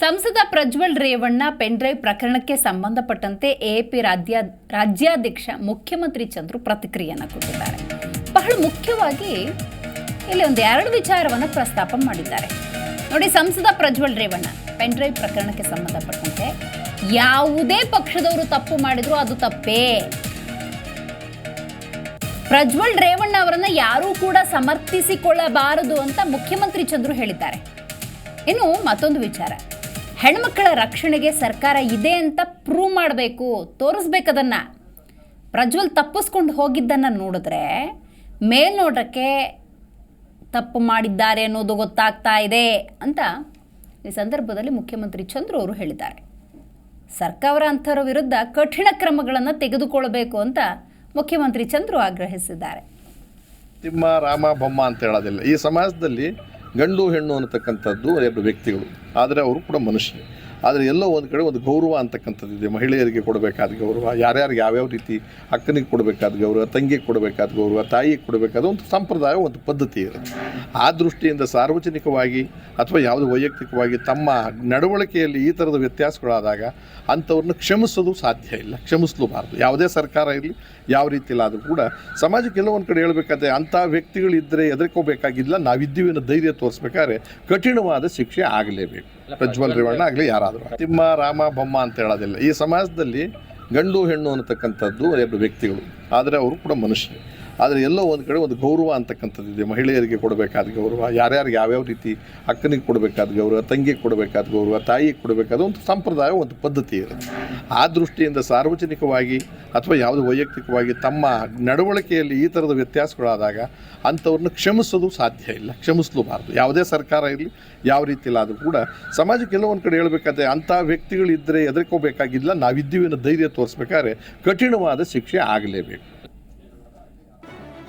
ಸಂಸದ ಪ್ರಜ್ವಲ್ ರೇವಣ್ಣ ಪೆನ್ಡ್ರೈವ್ ಪ್ರಕರಣಕ್ಕೆ ಸಂಬಂಧಪಟ್ಟಂತೆ ಎಪಿ ರಾಜ್ಯ ರಾಜ್ಯಾಧ್ಯಕ್ಷ ಮುಖ್ಯಮಂತ್ರಿ ಚಂದ್ರು ಪ್ರತಿಕ್ರಿಯೆಯನ್ನು ಕೊಟ್ಟಿದ್ದಾರೆ. ಬಹಳ ಮುಖ್ಯವಾಗಿ ಇಲ್ಲಿ ಒಂದು ಎರಡು ವಿಚಾರವನ್ನು ಪ್ರಸ್ತಾಪ ಮಾಡಿದ್ದಾರೆ. ನೋಡಿ, ಸಂಸದ ಪ್ರಜ್ವಲ್ ರೇವಣ್ಣ ಪೆನ್ಡ್ರೈವ್ ಪ್ರಕರಣಕ್ಕೆ ಸಂಬಂಧಪಟ್ಟಂತೆ ಯಾವುದೇ ಪಕ್ಷದವರು ತಪ್ಪು ಮಾಡಿದ್ರು ಅದು ತಪ್ಪೇ. ಪ್ರಜ್ವಲ್ ರೇವಣ್ಣ ಅವರನ್ನ ಯಾರೂ ಕೂಡ ಸಮರ್ಥಿಸಿಕೊಳ್ಳಬಾರದು ಅಂತ ಮುಖ್ಯಮಂತ್ರಿ ಚಂದ್ರು ಹೇಳಿದ್ದಾರೆ. ಇನ್ನು ಮತ್ತೊಂದು ವಿಚಾರ. ಹೆಣ್ಮಕ್ಕಳ ರಕ್ಷಣೆಗೆ ಸರ್ಕಾರ ಇದೆ ಅಂತ ಪ್ರೂವ್ ಮಾಡಬೇಕು ತೋರಿಸ್ಬೇಕದನ್ನ ಪ್ರಜ್ವಲ್ ತಪ್ಪಿಸ್ಕೊಂಡು ಹೋಗಿದ್ದನ್ನು ನೋಡಿದ್ರೆ ಮೇಲ್ನೋಟಕ್ಕೆ ತಪ್ಪು ಮಾಡಿದ್ದಾರೆ ಅನ್ನೋದು ಗೊತ್ತಾಗ್ತಾ ಇದೆ ಅಂತ ಈ ಸಂದರ್ಭದಲ್ಲಿ ಮುಖ್ಯಮಂತ್ರಿ ಚಂದ್ರು ಅವರು ಹೇಳಿದ್ದಾರೆ. ಸರ್ಕಾರ ಅಂಥವ್ರ ವಿರುದ್ಧ ಕಠಿಣ ಕ್ರಮಗಳನ್ನು ತೆಗೆದುಕೊಳ್ಳಬೇಕು ಅಂತ ಮುಖ್ಯಮಂತ್ರಿ ಚಂದ್ರು ಆಗ್ರಹಿಸಿದ್ದಾರೆ. ತಿಮ್ಮ, ರಾಮ, ಬೊಮ್ಮ ಅಂತ ಹೇಳೋದಿಲ್ಲ. ಈ ಸಮಾಜದಲ್ಲಿ ಗಂಡು ಹೆಣ್ಣು ಅನ್ನತಕ್ಕಂಥದ್ದು ಎರಡು ವ್ಯಕ್ತಿಗಳು. ಆದರೆ ಅವರು ಕೂಡ ಮನುಷ್ಯರು ಆದರೆ ಎಲ್ಲೋ ಒಂದು ಕಡೆ ಒಂದು ಗೌರವ ಅಂತಕ್ಕಂಥದ್ದು ಇದೆ. ಮಹಿಳೆಯರಿಗೆ ಕೊಡಬೇಕಾದ ಗೌರವ, ಯಾರ್ಯಾರಿಗೆ ಯಾವ್ಯಾವ ರೀತಿ ಅಕ್ಕನಿಗೆ ಕೊಡಬೇಕಾದ ಗೌರವ, ತಂಗಿಗೆ ಕೊಡಬೇಕಾದ ಗೌರವ, ತಾಯಿಗೆ ಕೊಡಬೇಕಾದ ಒಂದು ಸಂಪ್ರದಾಯ, ಒಂದು ಪದ್ಧತಿ ಇರುತ್ತೆ ಆ ದೃಷ್ಟಿಯಿಂದ ಸಾರ್ವಜನಿಕವಾಗಿ ಅಥವಾ ಯಾವುದು ವೈಯಕ್ತಿಕವಾಗಿ ತಮ್ಮ ನಡವಳಿಕೆಯಲ್ಲಿ ಈ ಥರದ ವ್ಯತ್ಯಾಸಗಳಾದಾಗ ಅಂಥವ್ರನ್ನ ಕ್ಷಮಿಸೋದು ಸಾಧ್ಯ ಇಲ್ಲ ಕ್ಷಮಿಸಲೂಬಾರ್ದು. ಯಾವುದೇ ಸರ್ಕಾರ ಇರಲಿ ಯಾವ ರೀತಿಯಲ್ಲಾದರೂ ಕೂಡ ಸಮಾಜ ಕೆಲವೊಂದು ಒಂದು ಕಡೆ ಹೇಳಬೇಕಾದ್ರೆ ಅಂಥ ವ್ಯಕ್ತಿಗಳಿದ್ದರೆ ಎದುರ್ಕೋಬೇಕಾಗಿಲ್ಲ ನಾವಿದ್ದೀವಿ ಅನ್ನೋ ಧೈರ್ಯ ತೋರಿಸ್ಬೇಕಾದ್ರೆ ಕಠಿಣವಾದ ಶಿಕ್ಷೆ ಆಗಲೇಬೇಕು. ಪ್ರಜ್ವಲ್ ರೇವಣ್ಣ ಆಗಲಿ ಯಾರಾದರೂ ತಿಮ್ಮ ರಾಮ ಬೊಮ್ಮ ಅಂತ ಹೇಳೋದಿಲ್ಲ. ಈ ಸಮಾಜದಲ್ಲಿ ಗಂಡು ಹೆಣ್ಣು ಅನ್ನತಕ್ಕಂಥದ್ದು ಎರಡು ವ್ಯಕ್ತಿಗಳು. ಆದರೆ ಅವರು ಕೂಡ ಮನುಷ್ಯರು. ಆದರೆ ಎಲ್ಲೋ ಒಂದು ಕಡೆ ಒಂದು ಗೌರವ ಅಂತಕ್ಕಂಥದ್ದು ಇದೆ. ಮಹಿಳೆಯರಿಗೆ ಕೊಡಬೇಕಾದ ಗೌರವ, ಯಾರ್ಯಾರಿಗೆ ಯಾವ್ಯಾವ ರೀತಿ ಅಕ್ಕನಿಗೆ ಕೊಡಬೇಕಾದ ಗೌರವ, ತಂಗಿಗೆ ಕೊಡಬೇಕಾದ ಗೌರವ, ತಾಯಿಗೆ ಕೊಡಬೇಕಾದ ಒಂದು ಸಂಪ್ರದಾಯ, ಒಂದು ಪದ್ಧತಿ ಇರುತ್ತೆ. ಆ ದೃಷ್ಟಿಯಿಂದ ಸಾರ್ವಜನಿಕವಾಗಿ ಅಥವಾ ಯಾವುದು ವೈಯಕ್ತಿಕವಾಗಿ ತಮ್ಮ ನಡವಳಿಕೆಯಲ್ಲಿ ಈ ಥರದ ವ್ಯತ್ಯಾಸಗಳಾದಾಗ ಅಂಥವ್ರನ್ನ ಕ್ಷಮಿಸೋದು ಸಾಧ್ಯ ಇಲ್ಲ. ಕ್ಷಮಿಸಲೂಬಾರ್ದು. ಯಾವುದೇ ಸರ್ಕಾರ ಇರಲಿ, ಯಾವ ರೀತಿಯಲ್ಲಾದರೂ ಕೂಡ ಸಮಾಜಕ್ಕೆ ಎಲ್ಲೋ ಒಂದು ಕಡೆ ಹೇಳ್ಬೇಕಾದ್ರೆ ಅಂಥ ವ್ಯಕ್ತಿಗಳಿದ್ದರೆ ಎದುರ್ಕೋಬೇಕಾಗಿಲ್ಲ ನಾವಿದ್ದೀವಿ ಅನ್ನೋ ಧೈರ್ಯ ತೋರಿಸ್ಬೇಕಾದ್ರೆ ಕಠಿಣವಾದ ಶಿಕ್ಷೆ ಆಗಲೇಬೇಕು.